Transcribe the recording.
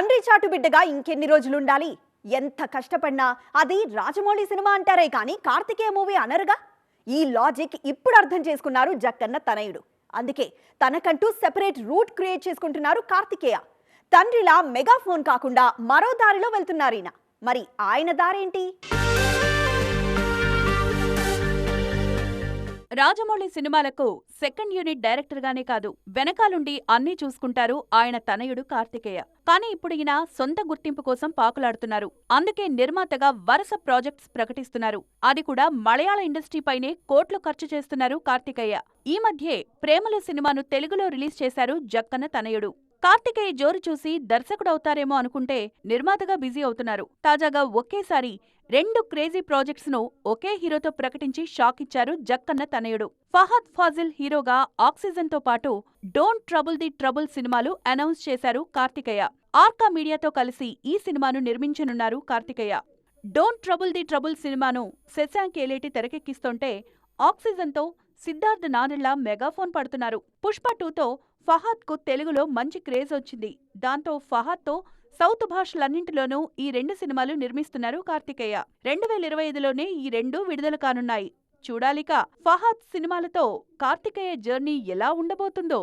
తండ్రి చాటు బిడ్డగా ఇంకెన్ని రోజులుండాలి? ఎంత కష్టపడినా అది రాజమౌళి సినిమా అంటారే కానీ కార్తికేయ మూవీ అనరుగా? ఈ లాజిక్ ఇప్పుడు అర్థం చేసుకున్నారు జక్కన్న తనయుడు. అందుకే తనకంటూ సెపరేట్ రూట్ క్రియేట్ చేసుకుంటున్నారు కార్తికేయ. తండ్రిలా మెగాఫోన్ కాకుండా మరో దారిలో వెళ్తున్నారు ఈయన. మరి ఆయన దారేంటి? రాజమౌళి సినిమాలకు సెకండ్ యూనిట్ డైరెక్టర్గానే కాదు వెనకాలుండి అన్నీ చూసుకుంటారు ఆయన తనయుడు కార్తికేయ. కానీ ఇప్పుడు ఈయన సొంత గుర్తింపు కోసం పాకులాడుతున్నారు. అందుకే నిర్మాతగా వరుస ప్రాజెక్ట్స్ ప్రకటిస్తున్నారు. అది కూడా మలయాళ ఇండస్ట్రీపైనే కోట్లు ఖర్చు చేస్తున్నారు కార్తికేయ. ఈ మధ్యే ప్రేమలు సినిమాను తెలుగులో రిలీజ్ చేశారు జక్కన తనయుడు. కార్తికేయ జోరు చూసి దర్శకుడవుతారేమో అనుకుంటే నిర్మాతగా బిజీ అవుతున్నారు. తాజాగా ఒకేసారి రెండు క్రేజీ ప్రాజెక్ట్స్ను ఒకే హీరోతో ప్రకటించి షాక్ ఇచ్చారు జక్కన్న తనయుడు. ఫహద్ ఫాజిల్ హీరోగా ఆక్సిజన్తో పాటు డోంట్ ట్రబుల్ ది ట్రబుల్ సినిమాలు అనౌన్స్ చేశారు కార్తికేయ. ఆర్కా మీడియాతో కలిసి ఈ సినిమాను నిర్మించనున్నారు Karthikeya. Don't trouble the trouble సినిమాను శశాంక్ ఏలేటి తెరకెక్కిస్తుంటే ఆక్సిజన్తో సిద్ధార్థ్ నాదెళ్ళ మెగాఫోన్ పడుతున్నారు. పుష్ప టూతో ఫహాద్కు తెలుగులో మంచి క్రేజ్ వచ్చింది. దాంతో ఫహాద్తో సౌత్ భాషలన్నింటిలోనూ ఈ రెండు సినిమాలు నిర్మిస్తున్నారు కార్తికేయ. రెండు వేల ఇరవై ఐదులోనే ఈ రెండు విడుదల కానున్నాయి. చూడాలిక ఫహాద్ సినిమాలతో కార్తికేయ జర్నీ ఎలా ఉండబోతుందో.